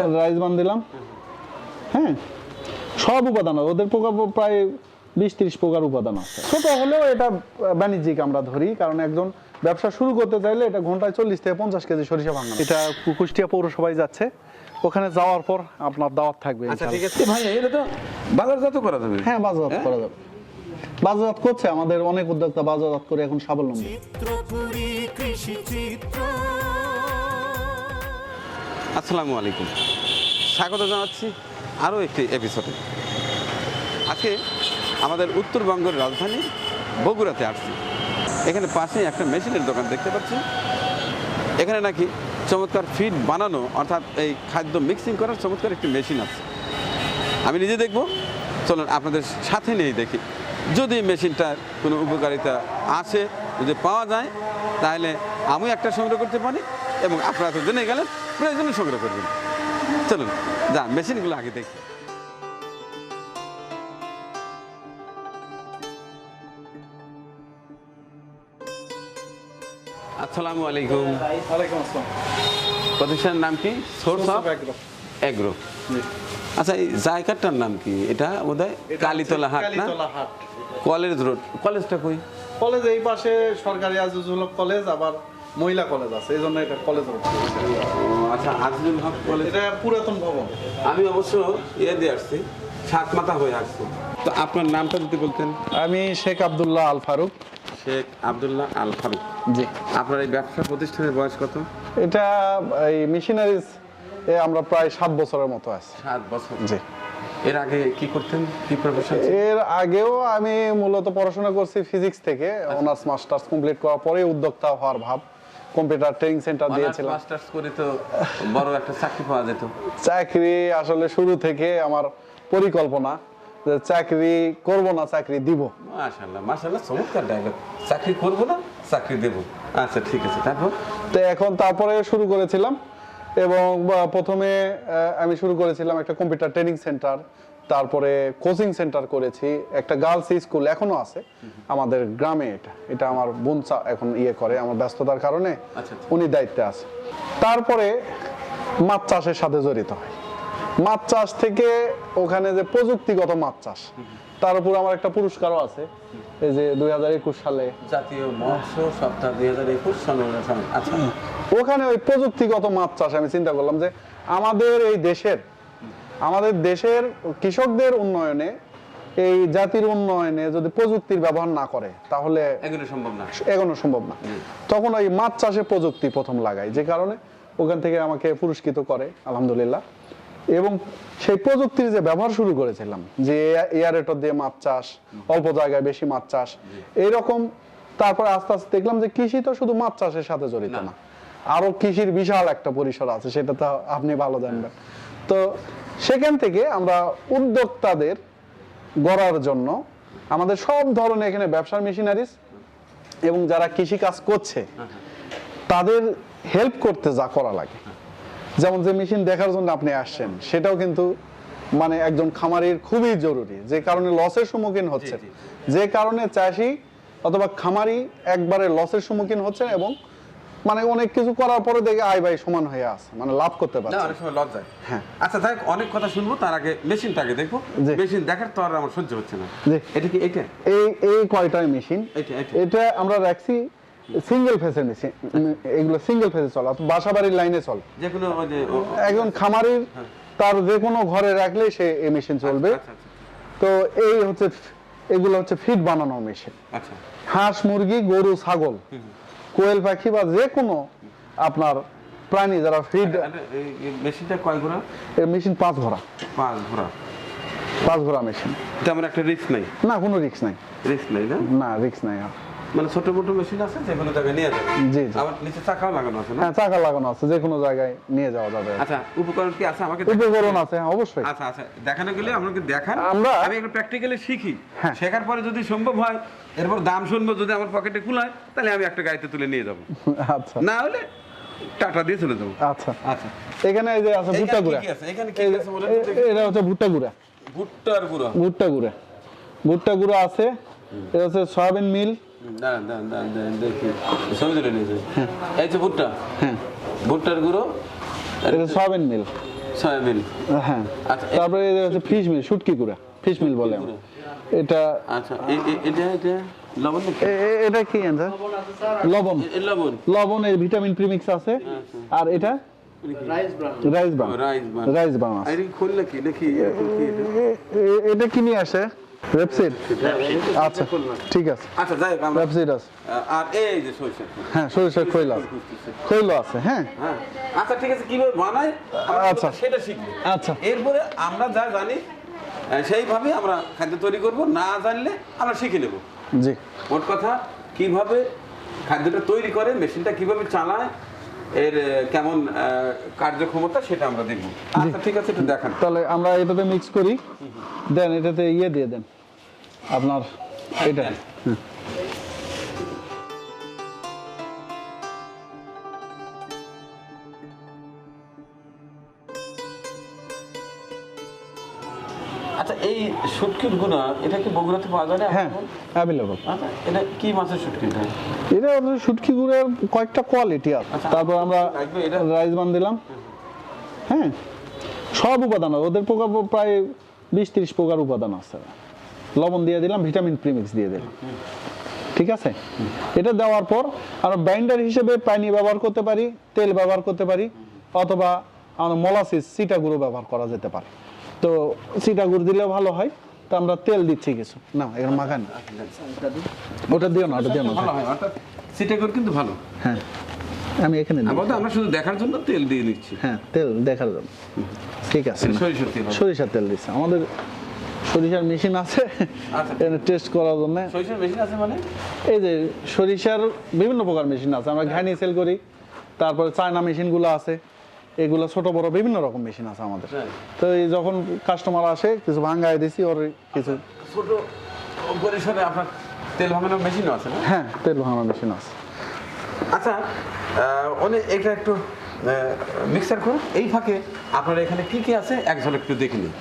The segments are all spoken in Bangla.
রাইস বান দিলাম। হ্যাঁ সব উপাদান আছে। ওদের পোকা প্রায় বিশ ত্রিশ প্রকার উপাদান আছে। ছোট হলেও এটা বাণিজ্যিক আমরা ধরি কারণ একজন ব্যবসা শুরু করতে চাইলে এটা ঘন্টায় চল্লিশ থেকে পঞ্চাশ কেজি সরিষা ভাঙা এটা কুষ্টিয়া পৌরসভায় যাচ্ছে। ওখানে যাওয়ার পর আপনার দাওয়াত থাকবে আচ্ছা ঠিক আছে। ভাই এটা তো বাজারজাত করা যাবে? হ্যাঁ বাজারজাত করা যাবে। বাজারজাত করছে আমাদের অনেক উদ্যোক্তা বাজারজাত করে এখন স্বাবলম্বী। চিত্রপুরী কৃষি চিত্র। আসসালামু আলাইকুম। স্বাগত জানাচ্ছি আরও একটি এপিসোডে আজকে আমাদের উত্তরবঙ্গের রাজধানী বগুড়াতে আসছি। এখানে পাশে একটা মেশিনের দোকান দেখতে পাচ্ছি। এখানে নাকি চমৎকার ফিড বানানো, অর্থাৎ এই খাদ্য মিক্সিং করার চমৎকার একটি মেশিন আছে। আমি নিজে দেখব। চলুন আপনাদের সাথে নিয়ে দেখি। যদি মেশিনটার কোনো উপকারিতা আছে যদি পাওয়া যায়, তাহলে আমি একটা সংগ্রহ করতে পারি এবং আপনারা তো জেনে গেলেন প্রয়োজনে সংগ্রহ করবেন চলুন যা মেশিনগুলো আগে দেখি। আসসালামু আলাইকুম। ওয়ালাইকুম আসসালাম। প্রতিষ্ঠানের নাম কি? সোর্স অফ এগ্রো আচ্ছা এই জায়গাটার নাম কি? এটা বোধহয় কালীতলা হাট না? হাট। College road. কলেজটা কই? কলেজ এই পাশে সরকারি আজিজুল কলেজ আবার মহিলা কলেজ আছে এই জন্য এটা কলেজ আচ্ছা আজিজুল হক কলেজ এটা পুরাতন ভবন। আমি অবশ্য ইয়ে দিয়ে আসছি সাত মাথা হয়ে আসছি। তো আপনার নামটা যদি বলতেন। আমি শেখ আব্দুল্লাহ আল ফারুক শেখ আব্দুল্লাহ আল ফারুক জি। আপনার এই ব্যবসা প্রতিষ্ঠানের বয়স কত? এটা এই মিশনারিজ এ আমরা প্রায় সাত বছরের মতো আছি। সাত বছর। জি। এর আগে কি করতেন? কি প্রফেশন এর আগেও আমি মূলত পড়াশোনা করছি ফিজিক্স থেকে। অনার্স মাস্টার্স কমপ্লিট করার পরে উদ্যোক্তা হওয়ার ভাব। কম্পিউটার ট্রেনিং সেন্টার দিয়েছিলাম। মাস্টার্স করে তো বড় একটা চাকরি পাওয়া যেত। চাকরি আসলে শুরু থেকে আমার পরিকল্পনা যে চাকরি করব না চাকরি দিব। মাশাল্লাহ মাশাল্লাহ চমৎকার ডায়লগ চাকরি করব না চাকরি দেবো। আচ্ছা ঠিক আছে তারপর? তো এখন তারপরে শুরু করেছিলাম এবং প্রথমে আমি শুরু করেছিলাম একটা কম্পিউটার ট্রেনিং সেন্টার তারপরে কোচিং সেন্টার করেছি একটা গার্লস স্কুল এখনও আছে আমাদের গ্রামে এটা। এটা আমার বোন চা- এখন ইয়ে করে আমার ব্যস্ততার কারণে আচ্ছা, আচ্ছা। উনি দায়িত্বে আছে। তারপরে মাছ চাষের সাথে জড়িত হয়। মাছ চাষ থেকে ওখানে যে প্রযুক্তিগত মাছ চাষ তার উপর আমার একটা পুরস্কারও আছে। এই যে দুই হাজার একুশ সালে জাতীয় মৎস্য সপ্তাহ দুই হাজার একুশ আচ্ছা। ওখানে ওই প্রযুক্তিগত মাছ চাষ আমি চিন্তা করলাম যে আমাদের এই দেশের আমাদের দেশের কৃষকদের উন্নয়নে এই জাতির উন্নয়নে যদি প্রযুক্তির ব্যবহার না করে তাহলে এগুলো সম্ভব না। এগোনো সম্ভব না। তখন ওই মাছ চাষে প্রযুক্তি প্রথম লাগাই যে কারণে ওখান থেকে আমাকে পুরস্কৃত করে আলহামদুলিল্লাহ। এবং সেই প্রযুক্তির যে ব্যবহার শুরু করেছিলাম যে এয়ারেটর দিয়ে মাছ চাষ অল্প জায়গায় বেশি মাছ চাষ এইরকম তারপরে আস্তে আস্তে দেখলাম যে কৃষি তো শুধু মাছ চাষের সাথে জড়িত। না। আরও কৃষির বিশাল একটা পরিসর আছে সেটা তো আপনি ভালো জানবেন। তো সেখান থেকে আমরা উদ্যোক্তাদের গড়ার জন্য আমাদের সব ধরনের এখানে ব্যবসার মেশিনারিজ এবং যারা কৃষি কাজ করছে তাদের হেল্প করতে যা করা লাগে। যেমন যে মেশিন দেখার জন্য আপনি আসছেন সেটাও কিন্তু মানে একজন খামারির খুবই জরুরি। যে কারণে লসের সম্মুখীন হচ্ছে যে কারণে চাষি অথবা খামারি একবারে লসের সম্মুখীন হচ্ছে এবং মানে অনেক কিছু করার পরে দেখে আয় ব্যয় সমান হয়ে আছে। মানে লাভ করতে না পারছে। অনেক সময় লজ্জায়। হ্যাঁ। আচ্ছা দেখ অনেক কথা শুনব তার আগে মেশিনটা আগে দেখব। মেশিন দেখার তো আর আমার সহ্য হচ্ছে না। এটা কি এটা? এই এই কয়টাই মেশিন? এটা, আমরা রাখছি সিঙ্গেল ফেসের মেশিন এগুলো সিঙ্গেল ফেসে চলে বাসা বাড়ির লাইনে চলে। যে কোনো একজন খামারির তার যে কোনো ঘরে রাখলে সে এই মেশিন চলবে। আচ্ছা আচ্ছা। তো এই হচ্ছে এগুলো হচ্ছে ফিড বানানোর মেশিন। আচ্ছা। হাঁস মুরগি গরু ছাগল। কোয়েল পাখি বা যে কোনো আপনার প্রাণী যারা ফিড মেশিনটা কয় ঘোরা এর মেশিন পাঁচ ঘোড়া। পাঁচ ঘোরা পাঁচ ঘোড়া মেশিন। এটা আমার একটা রিস্ক নাই? না কোনো রিস্ক নাই। রিস্ক নাই না? না রিস্ক নাই আর। মানে ছোট মোটো মেশিন আছে যে কোনো জায়গায় নিয়ে যাবে। জি। আবার নিচে চাকাও লাগানো আছে না? হ্যাঁ চাকা লাগানো আছে যে কোনো জায়গায় নিয়ে যাওয়া যাবে। আচ্ছা উপকরণ কি আছে আমাকে। উপকরণ আছে হ্যাঁ অবশ্যই। আচ্ছা আচ্ছা দেখানো গেলে আমাকে দেখান। আমরা- আমি একটু প্র্যাকটিক্যালি শিখি। হ্যাঁ। শেখার পরে যদি সম্ভব হয় এরপর দাম শুনব যদি আমার পকেটে কুলায় তাহলে আমি একটা গাড়িতে তুলে নিয়ে যাব। আচ্ছা। না হলে টাটা দিয়ে চলে যাব। আচ্ছা। আচ্ছা। এখানে এই যে আছে ভুট্টা গুঁড়া। আছে? এখানে কি আছে বলেন? এটা হচ্ছে ভুট্টা গুঁড়া। ভুট্টার গুঁড়ো। ভুট্টা গুঁড়া। ভুট্টা গুঁড়া আছে এটা হচ্ছে সয়াবিন মিল। দাঁড়ান দাঁড়ান দাঁড়ান দাঁড়ান, দেখি। ছবি তুলে নিয়েছে। এই যে ভুট্টা। হ্যাঁ। ভুট্টার গুঁড়ো। এটা সয়াবিন মিল। সয়াবিন। হ্যাঁ। আচ্ছা, তারপরে হচ্ছে ফিশ মিল শুটকি গুঁড়া। ফিশ মিল বলে আমরা। এটা আচ্ছা এটা এটা লবণ এটা কি লবণ। এর ভিটামিন প্রিমিক্স আছে। আর এটা? Rice brown rice bun rice brown? এ- এ- এটা কি নিয়ে আসে? রেপসিড আচ্ছা ঠিক আছে। আচ্ছা যাই আমরা আছে। আর এই যে সরিষা। হ্যাঁ সরিষার খৈল আছে। খৈল আছে হ্যাঁ। হ্যাঁ। আচ্ছা ঠিক আছে কীভাবে বানায় আচ্ছা। সেটা শিখব। আচ্ছা। এরপরে আমরা যা জানি সেইভাবে আমরা খাদ্য তৈরি করব। না জানলে আমরা শিখে নেব। জি। মোট কথা কীভাবে খাদ্যটা তৈরি করে মেশিনটা কীভাবে চালায় এর কেমন কার্যক্ষমতা সেটা আমরা দেখব। আচ্ছা ঠিক আছে একটু দেখান। তাহলে আমরা এটাতে মিক্স করি। দেন এটাতে ইয়ে দিয়ে দেন। আপনার এটা। শুটকির গুণা এটা কি বগুড়াতে পাওয়া যায় হ্যাঁ অ্যাভেলেবল আচ্ছা এটা কি মাছের এটা? শুটকি গুঁড়ের কয়েকটা কোয়ালিটি আছে। আচ্ছা, তারপর আমরা রাখবে রাইস বান দিলাম। হ্যাঁ সব উপাদান ওদের প্রায় বিশ ত্রিশ প্রকার উপাদান আছে। লবণ দিয়ে দিলাম ভিটামিন প্রিমিক্স দিয়ে দিলাম। ঠিক আছে? এটা দেওয়ার পর আমরা বাইন্ডার হিসেবে পানি ব্যবহার করতে পারি তেল ব্যবহার করতে পারি অথবা আমরা মলাসিস সিটা গুঁড়ো ব্যবহার করা যেতে পারে। তো সিটা গুঁড়ো দিলেও ভালো হয়। তো আমরা তেল দিচ্ছি কিছু। না এখানে মাখান ওটা দিও না ওটা দিও না। সেটা করে কিন্তু ভালো। হ্যাঁ আমি এখানে। আপাতত আমরা শুধু দেখার জন্য তেল দিয়ে নিচ্ছি। হ্যাঁ তেল দেখার জন্য। ঠিক আছে সরিষার তেল সরিষার তেল দিচ্ছে। আমাদের সরিষার মেশিন আছে। আচ্ছা। এখানে টেস্ট করার জন্য। সরিষার মেশিন আছে মানে? এই যে সরিষার বিভিন্ন প্রকার মেশিন আছে। আমরা ঘানি সেল করি। তারপরে চায়না মেশিনগুলো আছে। এগুলো ছোট বড় বিভিন্ন রকম মেশিন আছে আমাদের। তো এই যখন কাস্টমার আসে কিছু ভাঙ্গায় দিছি ওর কিছু ছোট পরিসরে আপনার তেল ভাঙানোর মেশিনও আছে না? হ্যাঁ তেল ভাঙানোর মেশিন আছে। আচ্ছা অনেক এটা একটু মিক্সার করুন। এই ফাঁকে আপনার এখানে কি কি আছে? একজন একটু দেখে নিন।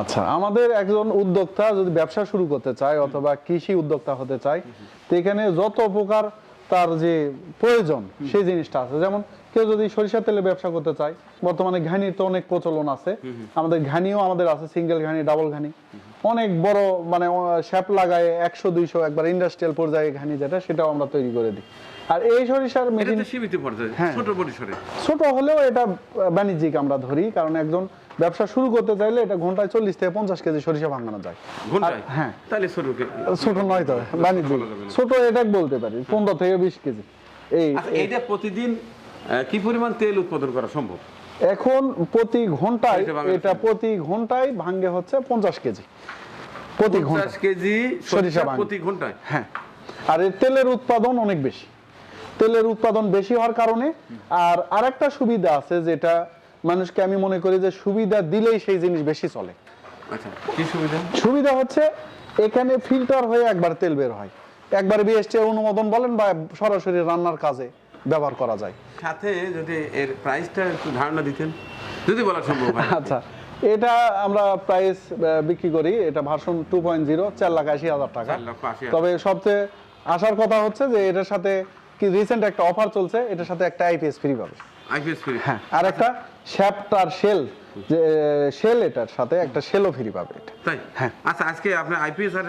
আচ্ছা আমাদের একজন উদ্যোক্তা যদি ব্যবসা শুরু করতে চায় অথবা কৃষি উদ্যোক্তা হতে চায় তো এখানে যত প্রকার তার যে প্রয়োজন সেই জিনিসটা আছে। যেমন কেউ যদি সরিষা তেলে ব্যবসা করতে চায় বর্তমানে ঘানির তো অনেক প্রচলন আছে। আমাদের ঘানিও আমাদের আছে সিঙ্গেল ঘানি ডাবল ঘানি। অনেক বড় মানে শ্যাপ লাগায় একশো দুইশো একবার ইন্ডাস্ট্রিয়াল পর্যায়ে ঘানি যেটা সেটাও আমরা তৈরি করে দিই। আর এই সরিষার মেশিন সীমিত পর্যায়ে। ছোট পরিসরে। ছোট হলেও এটা বাণিজ্যিক আমরা ধরি কারণ একজন ব্যবসা শুরু করতে চাইলে এটা ঘন্টায় চল্লিশ থেকে পঞ্চাশ কেজি সরিষা ভাঙানো যায়। হ্যাঁ। তাহলে ছোট নয় তো বাণিজ্যিক। ছোট এটা বলতে পারি পনেরো থেকে বিশ কেজি। এই আচ্ছা এইটা প্রতিদিন কি পরিমাণ তেল উৎপাদন করা সম্ভব? এখন প্রতি ঘন্টায় এটা প্রতি ঘন্টায় ভাঙ্গে হচ্ছে পঞ্চাশ কেজি। প্রতি ঘণ্টা কেজি সরিষা সরিষা প্রতি ঘন্টায়? হ্যাঁ। আর এর তেলের উৎপাদন অনেক বেশি। তেলের উৎপাদন বেশি হওয়ার কারণে। আর আরেকটা সুবিধা আছে যেটা মানুষকে আমি মনে করি যে সুবিধা দিলেই সেই জিনিস বেশি চলে। আচ্ছা সুবিধা? হচ্ছে এখানে ফিল্টার হয়ে একবার তেল বের হয়। একবার বিএসটি অনুমোদন বলেন বা সরাসরি রান্নার কাজে ব্যবহার করা যায়। সাথে যদি এর প্রাইসটা একটু ধারণা দিতেন যদি বলা সম্ভব হয়। আচ্ছা এটা আমরা প্রাইস বিক্রি করি। এটা ভার্সন টু পয়েন্ট জিরো চার লাখ আশি হাজার টাকা। তবে সবচেয়ে আসার কথা হচ্ছে যে এটার সাথে কি রিসেন্ট একটা অফার চলছে এটার সাথে একটা আইপিএস ফ্রি পাবে। আইপিএস ফ্রি হ্যাঁ আর একটা শ্যাপটার শেল যে শেল এটার সাথে একটা শেলও ফ্রি পাবে এটা। তাই? হ্যাঁ। আচ্ছা আজকে আপনার আইপিএস আর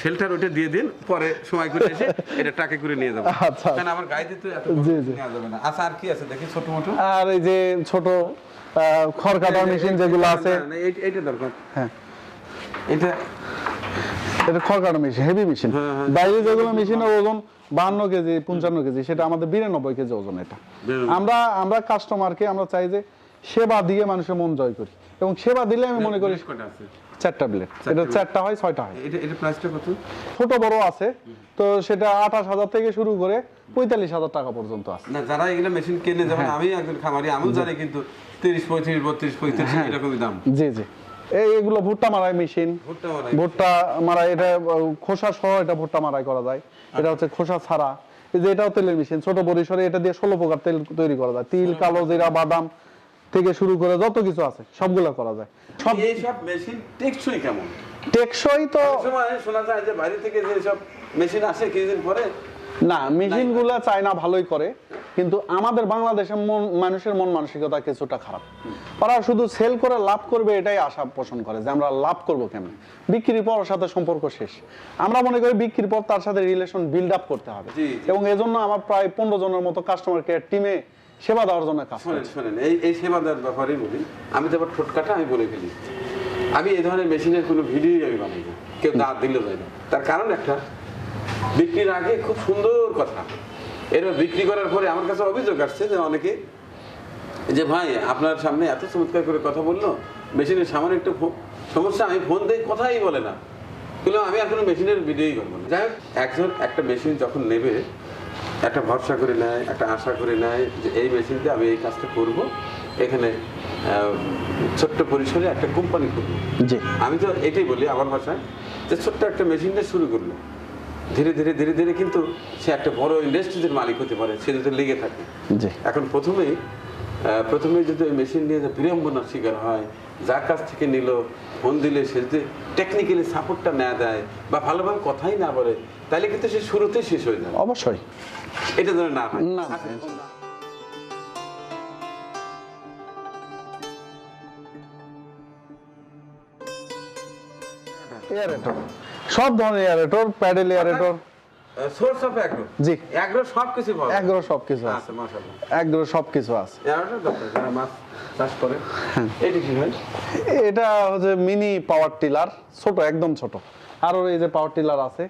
শেল্টার ওটা দিয়ে দিন পরে সময় করে এসে এটা টাকা করে নিয়ে যাব। আচ্ছা। কারণ আমার গাড়িতে তো এত জি, জি। যাবে না। আচ্ছা আর কি আছে? দেখি ছোট মোটো। আর এই যে ছোট খড় কাটার মেশিন যেগুলো আছে। এইটা দরকার। হ্যাঁ। এটা এটা খড় কাটা মেশিন হেভি মেশিন। বাইরে যেগুলো মেশিনের ওজন বাহান্ন কেজি পঞ্চান্ন কেজি সেটা আমাদের বিরানব্বই কেজি ওজন এটা। আমরা আমরা কাস্টমারকে আমরা চাই যে সেবা দিয়ে মানুষের মন জয় করি। এবং সেবা দিলে আমি মনে করি চারটা প্লেট এটা চারটা হয় ছয়টা হয়। এটা এটা প্রাইসটা কত? ছোট বড় আছে। তো সেটা আঠাশ হাজার থেকে শুরু করে পঁয়তাল্লিশ হাজার টাকা পর্যন্ত আছে। না যারা এগুলো মেশিন কেনে যেমন হ্যাঁ। আমি একজন খামারি আমিও জানি কিন্তু তিরিশ পঁয়ত্রিশ বত্রিশ পঁয়ত্রিশ হ্যাঁ। এরকমই দাম। জি জি। এই এগুলো ভুট্টা মারাই মেশিন। ভুট্টা মারাই। এটা খোসা সহ এটা ভুট্টা মারাই করা যায়। এটা হচ্ছে খোসা ছাড়া। এই যে এটাও তেলের মেশিন ছোট পরিসরে এটা দিয়ে ষোলো প্রকার তেল তৈরি করা যায়। তিল কালো জিরা বাদাম থেকে শুরু করে যত কিছু আছে সবগুলো করা যায়। সব এই সব মেশিন টেকসই কেমন? টেকসই তো সময় শোনা যায় যে বাইরে থেকে যে সব মেশিন আসে কিছুদিন পরে না মেশিনগুলা চায়না ভালোই করে কিন্তু আমাদের বাংলাদেশের মন মানুষের মন মানসিকতা কিছুটা খারাপ। ওরা শুধু সেল করে লাভ করবে এটাই আশা পোষণ করে যে আমরা লাভ করব কেমন? বিক্রির পর সাথে সম্পর্ক শেষ। আমরা মনে করি বিক্রির পর তার সাথে রিলেশন বিল্ড আপ করতে হবে। এবং এজন্য আমার প্রায় পনেরো জনের মতো কাস্টমার কেয়ার টিমে সেবা দেওয়ার জন্য কাজ শোনেন শোনেন এই এই সেবা দেওয়ার ব্যাপারেই বলি আমি তো আবার ঠোঁটকাটা আমি বলে ফেলি। আমি এই ধরনের মেশিনের কোনো ভিডিও আমি বানাই না কেউ দাঁত দিলে যায় না। তার কারণ একটা বিক্রির আগে খুব সুন্দর কথা। এরপর বিক্রি করার পরে আমার কাছে অভিযোগ আসছে যে অনেকে যে ভাই আপনার সামনে এত চমৎকার করে কথা বলল মেশিনের সামান্য একটু সমস্যা আমি ফোন দিয়ে কথাই বলে না। কিন্তু আমি কোনো মেশিনের ভিডিওই করব না। যাই হোক একজন একটা মেশিন যখন নেবে একটা ভরসা করে নেয় একটা আশা করে নেয় যে এই মেশিন দিয়ে আমি এই কাজটা করব এখানে ছোট্ট পরিসরে একটা কোম্পানি করব জি। আমি তো এটাই বলি আমার ভাষায় যে ছোট্ট একটা মেশিন দিয়ে শুরু করল ধীরে ধীরে ধীরে ধীরে কিন্তু সে একটা বড় ইন্ডাস্ট্রিজের মালিক হতে পারে সে যদি লেগে থাকে। এখন প্রথমেই প্রথমে যদি ওই মেশিন নিয়ে যে বিড়ম্বনার শিকার হয় যার কাছ থেকে নিল ফোন দিলে সে যদি টেকনিক্যালি সাপোর্টটা না দেয় বা ভালোভাবে কথাই না বলে তাহলে কিন্তু সে শুরুতেই শেষ হয়ে যাবে। অবশ্যই। এটা যেন না হয়। না, আচ্ছা, না। এয়ারেটর সব ধরনের aerator paddle aerator source of agro G. Agro আছে। আচ্ছা মাশাআল্লাহ। আছে। এগারোটা দরকার যারা মাছ চাষ করে হ্যাঁ। এটা কি হয়? এটা হচ্ছে মিনি পাওয়ার টিলার ছোট একদম ছোট। আর এই যে পাওয়ার টিলার আছে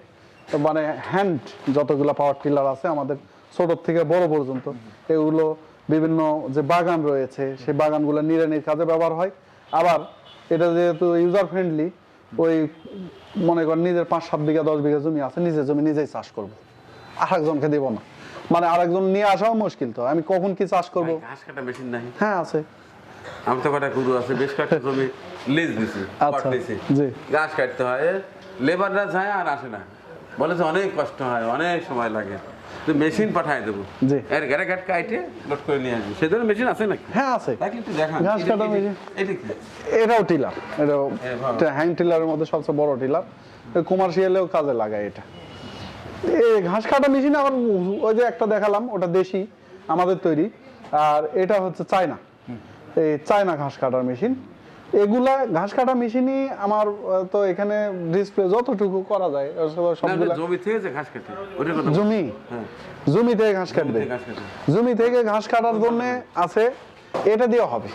তো মানে হ্যান্ড যতগুলো পাওয়ার টিলার আছে আমাদের ছোট থেকে বড় পর্যন্ত এগুলো বিভিন্ন যে বাগান রয়েছে সেই বাগানগুলো নিড়ানির কাজে ব্যবহার হয়। আবার এটা যেহেতু ইউজার ফ্রেন্ডলি ওই মনে করেন নিজের পাঁচ সাত বিঘা দশ বিঘা জমি আছে নিজের জমি নিজেই চাষ করব। আরেকজনকে দেবো না। মানে আরেকজন নিয়ে আসাও মুশকিল তো। আমি কখন কি চাষ করব? ঘাস কাটা মেশিন নাই। হ্যাঁ আছে। আমি তো কটা গরু আছে বেশ কয়েকটা জমি লিজ দিছি আচ্ছা, জি। ঘাস কাটতে হয় লেবাররা যায় আর আসে না। বলে যে অনেক কষ্ট হয় অনেক সময় লাগে। তো মেশিন পাঠায় দেবো। জি। এর ঘাটে ঘাট কাইটে লোড করে নিয়ে আসব। সে ধরনের মেশিন আছে নাকি? হ্যাঁ আছে। তাকে একটু দেখান। ঘাস কাটা মেশিন। এটা কি? এটাও টিলার। এটাও হ্যাঁ, ভালো। হ্যান্ড টিলারের মধ্যে সবচেয়ে বড় টিলার। কমার্শিয়ালেও কাজে লাগায় এটা। এই ঘাস কাটা মেশিন আবার ওই যে একটা দেখালাম ওটা দেশি আমাদের তৈরি। আর এটা হচ্ছে চায়না। এই চায়না ঘাস কাটার মেশিন এগুলা ঘাস কাটা মেশিনই আমার তো এখানে ডিসপ্লে যতটুকু করা যায় জমি থেকে যে ঘাস কাটে। জমি? হ্যাঁ। জমি থেকে ঘাস কাটবে। থেকে ঘাস কাটবে। জমি থেকে ঘাস কাটার জন্য আছে এটা দিয়ে হবে।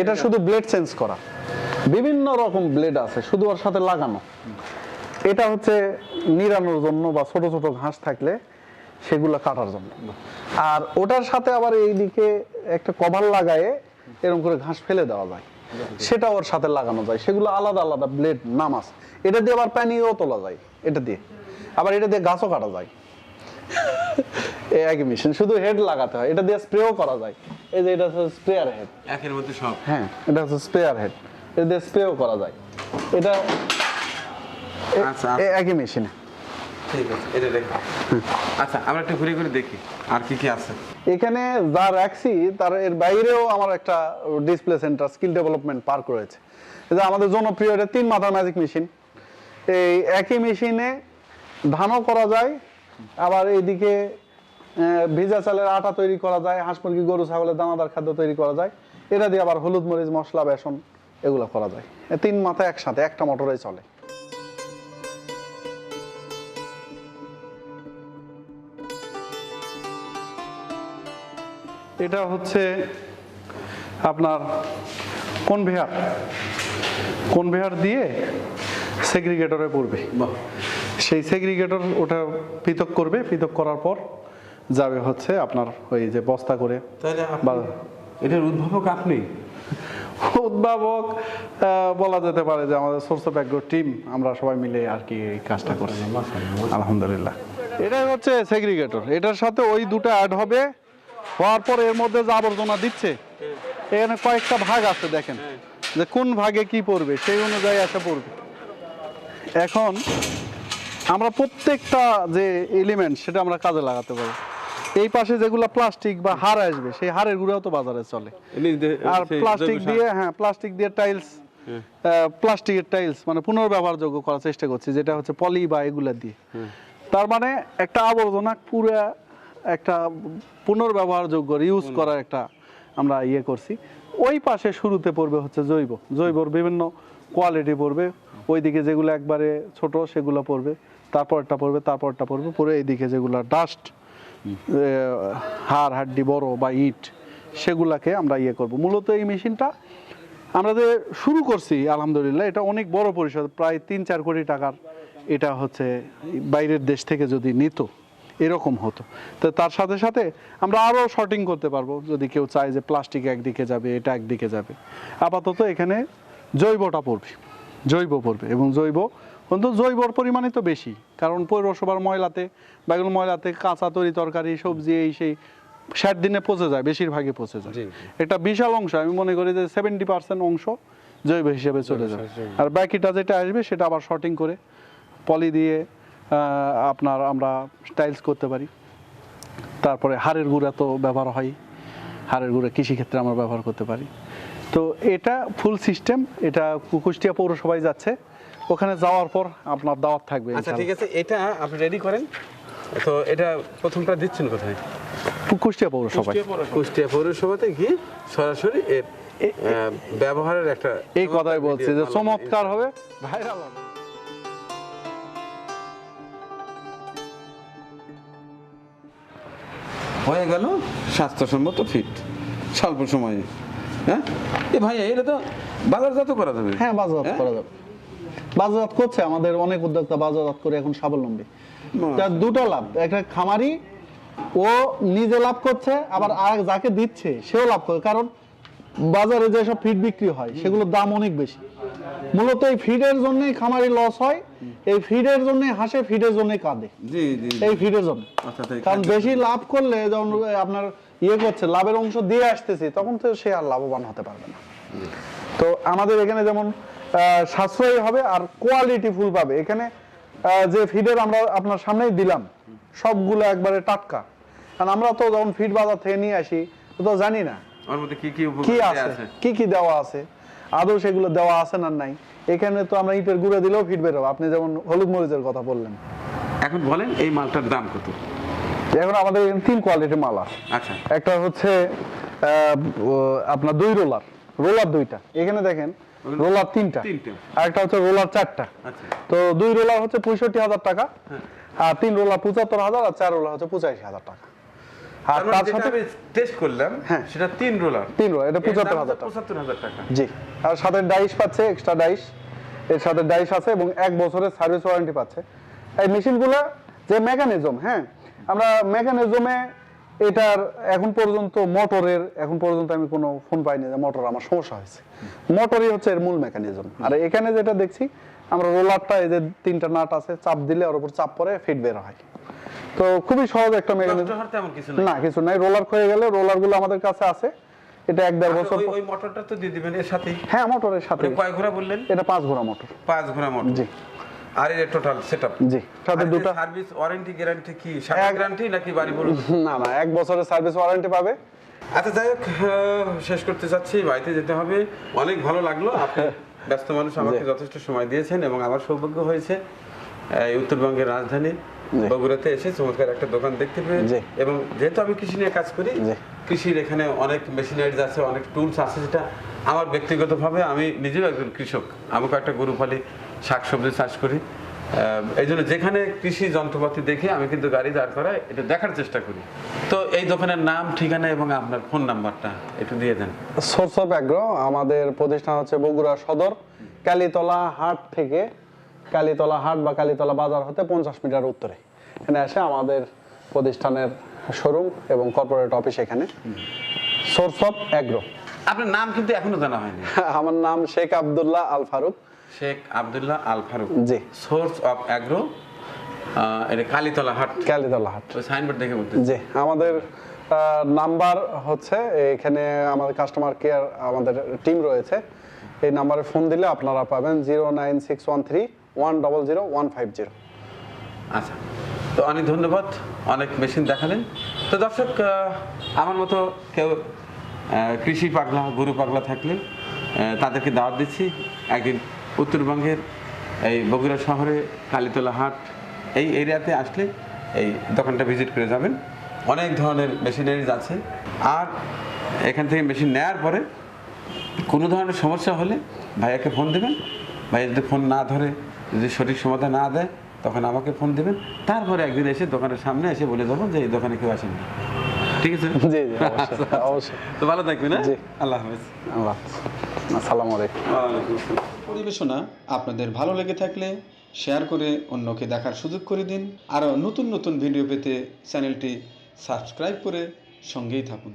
এটা শুধু ব্লেড চেঞ্জ করা। বিভিন্ন রকম ব্লেড আছে শুধু ওর সাথে লাগানো। এটা হচ্ছে নিরানোর জন্য বা ছোট ছোট ঘাস থাকলে সেগুলো কাটার জন্য। আর ওটার সাথে আবার এইদিকে একটা কভার লাগায়ে এরকম করে ঘাস ফেলে দেওয়া যায়। সেটা ওর সাথে লাগানো যায়। সেগুলো আলাদা আলাদা ব্লেড নাম আছে। এটা দিয়ে আবার পানিও তোলা যায় এটা দিয়ে। আবার এটা দিয়ে গাছও কাটা যায়। এই একই মেশিন শুধু হেড লাগাতে হয় এটা দিয়ে স্প্রেও করা যায়। এই যে এটা হচ্ছে স্প্রেয়ার হেড একের মধ্যে সব। হ্যাঁ এটা হচ্ছে স্প্রেয়ার হেড এটা দিয়ে স্প্রেও করা যায়। এটা আচ্ছা, এ একই মেশিনে ঠিক আছে আচ্ছা ঘুরে ঘুরে দেখি আর আছে। এখানে যা রাখছি, তার এর বাইরেও আমার একটা display centre skill development park রয়েছে। আমাদের জনপ্রিয় তিন মেশিন এই একই মেশিনে ধানও করা যায়, আবার এইদিকে ভিজা চালের আটা তৈরি করা যায়, হাঁস মুরগি, গরু, ছাগলের দানাদার খাদ্য তৈরি করা যায়। এটা দিয়ে আবার হলুদ মরিচ, মশলা, বেসন, এগুলো করা যায়। তিন মাথা একসাথে, একটা মোটরেই চলে। এটা হচ্ছে আপনার কনভেয়ার কনভেয়ার দিয়ে সেগ্রিগেটরে পড়বে? সেই সেগ্রিগেটর ওটা পৃথক করবে পৃথক করার পর যাবে হচ্ছে আপনার ওই যে বস্তা করে। এটার উদ্ভাবক আপনি? উদ্ভাবক বলা যেতে পারে যে আমাদের সোর্স অফ অ্যাগ্রো টিম আমরা সবাই মিলে আর কি এই কাজটা করছি। আলহামদুলিল্লাহ। এটাই হচ্ছে সেগ্রিগেটর এটার সাথে ওই দুটো অ্যাড হবে। হওয়ার পর এর মধ্যে যে আবর্জনা দিচ্ছে এখানে কয়েকটা ভাগ আছে দেখেন। যে কোন ভাগে কি পড়বে সেই অনুযায়ী এসে পড়বে। এখন আমরা প্রত্যেকটা যে এলিমেন্ট সেটা আমরা কাজে লাগাতে পারি। এই পাশে যেগুলো প্লাস্টিক বা হার আসবে সেই হারের গুঁড়াও তো বাজারে চলে। আর প্লাস্টিক দিয়ে হ্যাঁ প্লাস্টিক দিয়ে টাইলস প্লাস্টিকের টাইলস মানে পুনর্ব্যবহারযোগ্য করার চেষ্টা করছি যেটা হচ্ছে পলি বা এগুলা দিয়ে। তার মানে একটা আবর্জনা পুরা একটা পুনর্ব্যবহারযোগ্য ইউজ করার একটা আমরা ইয়ে করছি। ওই পাশে শুরুতে পড়বে হচ্ছে জৈব। জৈবর বিভিন্ন কোয়ালিটি পড়বে। ওইদিকে যেগুলো একবারে ছোট সেগুলো পড়বে। তারপরটা পড়বে তারপরটা পড়বে। পরে এইদিকে যেগুলো ডাস্ট হাড় হাড্ডি বড় বা ইট সেগুলাকে আমরা ইয়ে করব। মূলত এই মেশিনটা আমরা যে শুরু করছি আলহামদুলিল্লাহ এটা অনেক বড় পরিষদ প্রায় তিন চার কোটি টাকার এটা হচ্ছে বাইরের দেশ থেকে যদি নিত। এরকম হতো। তো তার সাথে সাথে আমরা আরও শর্টিং করতে পারব। যদি কেউ চায় যে প্লাস্টিক একদিকে যাবে এটা একদিকে যাবে। আপাতত এখানে জৈবটা পড়বে। জৈব পড়বে এবং জৈব কিন্তু জৈবর পরিমাণই তো বেশি। কারণ পৌরসভার ময়লাতে বা এগুলো ময়লাতে কাঁচা তরি তরকারি সবজি এই সেই ষাট দিনে পচে যায় বেশিরভাগই পচে যায়। একটা বিশাল অংশ। আমি মনে করি যে সেভেন্টি পার্সেন্ট অংশ জৈব হিসেবে চলে যায় আর বাকিটা যেটা আসবে সেটা আবার শর্টিং করে পলি দিয়ে আপনার আমরা টাইলস করতে পারি। তারপরে হাড়ের গুঁড়া তো ব্যবহার হয়। হাড়ের গুঁড়া কৃষিক্ষেত্রে আমরা ব্যবহার করতে পারি। তো এটা ফুল সিস্টেম এটা কুকুষ্টিয়া পৌরসভায় যাচ্ছে। ওখানে যাওয়ার পর আপনার দাওয়াত থাকবে আচ্ছা ঠিক আছে এটা আপনি রেডি করেন? তো এটা প্রথমটা দিচ্ছেন কোথায়। কুষ্টিয়া পৌরসভায়। কুষ্টিয়া পৌরসভাতে কি সরাসরি ব্যবহারের একটা এই কথাই বলছি যে চমৎকার হবে। ভাইরাল হবে। হয়ে গেল স্বাস্থ্যসম্মত ফিট স্বল্প সময়ে হ্যাঁ? এ ভাই এটা তো বাজারজাত করা যাবে। হ্যাঁ বাজারজাত হ্যাঁ? করা যাবে। বাজারজাত করছে আমাদের অনেক উদ্যোক্তা বাজারজাত করে এখন স্বাবলম্বী। তার দুটো লাভ একটা খামারি ও নিজে লাভ করছে আবার আর যাকে দিচ্ছে সেও লাভ করে কারণ বাজারে যেসব ফিড বিক্রি হয় সেগুলোর দাম অনেক বেশি। মূলত এই ফিডের জন্যই খামারি লস হয় এই ফিডের জন্য হাসে ফিডের জন্যই কাঁদে। জি জি জি। এই ফিডের জন্য। আচ্ছা, কারণ বেশি লাভ করলে যখন আপনার ইয়ে করছে লাভের অংশ দিয়ে আসতেছি তখন তো সে আর লাভবান হতে পারবে না। তো আমাদের এখানে যেমন সাশ্রয়ী হবে আর কোয়ালিটি ফুল পাবে। এখানে যে ফিডের আমরা আপনার সামনেই দিলাম সবগুলো একবারে টাটকা। কারণ আমরা তো যখন ফিড বাজার থেকে নিয়ে আসি তো জানি না ওর মধ্যে কি কি কি আছে আছে? কি কি দেওয়া আছে। আদৌ সেগুলো দেওয়া আছে না নাই? এখানে তো আমরা ইটের গুঁড়ে দিলেও ফিট বেরোবো আপনি যেমন হলুদ মরিচের কথা বললেন। এখন বলেন এই মালটার দাম কত? এখন আমাদের এখানে তিন কোয়ালিটির মাল আছে। আচ্ছা। একটা হচ্ছে আপনার দুই রোলার। রোলার দুইটা। এখানে দেখেন রোলার তিনটা। তিনটে। আর একটা হচ্ছে রোলার চারটা। আচ্ছা। তো দুই রোলার হচ্ছে পঁয়ষট্টি হাজার টাকা। আর তিন রোলার পঁচাত্তর হাজার আর চার রোলার হচ্ছে পঁচাশি হাজার টাকা। আর তার তার সাথে আমি টেস্ট করলাম হ্যাঁ। সেটা তিন রোলার তিন রোলার এটা পঁচাত্তর হাজার টাকা। পঁচাত্তর হাজার টাকা। জি। আর সাথে ডাইস পাচ্ছে এক্সট্রা ডাইস এর সাথে ডাইস আছে এবং এক বছরের সার্ভিস ওয়ারেন্টি পাচ্ছে। এই মেশিনগুলো যে মেকানিজম হ্যাঁ আমরা মেকানিজমে এটার এখন পর্যন্ত মোটরের এখন পর্যন্ত আমি কোনো ফোন পাইনি যে মোটর আমার সমস্যা হয়েছে। মোটরই হচ্ছে এর মূল মেকানিজম আর এখানে যেটা দেখছি আমরা রোলারটা এই যে তিনটা নাট আছে চাপ দিলে ওর উপর চাপ পরে ফিট বের হয়। তো খুবই সহজ একটা মেকানিজম না কিছু নাই। রোলার হয়ে গেলে রোলারগুলো আমাদের কাছে আছে। এটা এক দেড় আচ্ছা, বছর ওই মোটরটা তো দিয়ে দিবেন এর সাথেই? হ্যাঁ মোটরের সাথে। কয় ঘোড়া বললেন? এটা পাঁচ ঘোড়া মোটর পাঁচ ঘোড়া মোটর জি। আর এর টোটাল সেটআপ জি সাথে দুটো। সার্ভিস ওয়ারেন্টি গ্যারান্টি কি? সাথে গ্যারান্টি নাকি বাড়ি বলুন? না না এক বছরের সার্ভিস ওয়ারেন্টি পাবে। আচ্ছা যাই হোক শেষ করতে চাচ্ছি। বাড়িতে যেতে হবে। অনেক ভালো লাগল। আপনি ব্যস্ত মানুষ আমাকে যথেষ্ট সময় দিয়েছেন এবং আমার সৌভাগ্য হয়েছে এই উত্তরবঙ্গের রাজধানী। বগুড়াতে এসে চমৎকার একটা দোকান দেখতে পেয়ে। এবং যেহেতু আমি কৃষি নিয়ে কাজ করি। কৃষির এখানে অনেক মেশিনারিজ আছে অনেক টুলস আছে যেটা আমার ব্যক্তিগতভাবে আমি নিজেও একজন কৃষক। আমি কয়েকটা গরু পালি শাকসবজি চাষ করি। এই জন্য যেখানে কৃষি যন্ত্রপাতি দেখে আমি কিন্তু গাড়ি দাঁড় করাই এটা দেখার চেষ্টা করি। তো এই দোকানের নাম ঠিকানা এবং আপনার ফোন নাম্বারটা একটু দিয়ে দেন। সোর্স অফ অ্যাগ্রো আমাদের প্রতিষ্ঠান হচ্ছে বগুড়া সদর কালীতলা হাট থেকে কালীতলা হাট বা কালীতলা বাজার হতে পঞ্চাশ মিটার উত্তরে। এখানে এসে আমাদের প্রতিষ্ঠানের শোরুম এবং কর্পোরেট অফিস এখানে। সোর্স অফ অ্যাগ্রো আপনার নাম কিন্তু এখনও জানা হয়নি। আমার নাম শেখ আবদুল্লাহ আল ফারুক। শেখ আব্দুল্লাহ আল ফারুক। জি। সোর্স অফ অ্যাগ্রো এটা কালীতলা হাট। কালীতলা হাট। সাইনবোর্ড দেখে বলতে জি আমাদের নাম্বার হচ্ছে এখানে আমাদের কাস্টমার কেয়ার আমাদের টিম রয়েছে। এই নাম্বারে ফোন দিলে আপনারা পাবেন zero nine six one three one double one five আচ্ছা। তো অনেক ধন্যবাদ, অনেক মেশিন দেখালেন। তো দর্শক আমার মতো কেউ কৃষি পাগলা, গরু পাগলা থাকলে তাদেরকে দাওয়াত দিচ্ছি। একদিন উত্তরবঙ্গের এই বগুড়া শহরে কালীতলা হাট, এই এরিয়াতে আসলে এই দোকানটা ভিজিট করে যাবেন। অনেক ধরনের মেশিনারিজ আছে। আর এখান থেকে মেশিন নেওয়ার পরে কোনো ধরনের সমস্যা হলে ভাইয়াকে ফোন দেবেন। ভাইয়া যদি ফোন না ধরে যদি সঠিক সমাধান না দেয় তখন আমাকে ফোন দেবেন। তারপরে একদিন এসে দোকানের সামনে এসে বলে যাব যে এই দোকানে কেউ আসেনি। ঠিক আছে? জি জি অবশ্যই অবশ্যই। তো ভালো থাকবেন হ্যাঁ? জি। আল্লাহ হাফেজ। আল্লাহ। আসসালামু আলাইকুম। পরিবেশনা আপনাদের ভালো লেগে থাকলে শেয়ার করে অন্যকে দেখার সুযোগ করে দিন। আরও নতুন নতুন ভিডিও পেতে চ্যানেলটি সাবস্ক্রাইব করে সঙ্গেই থাকুন।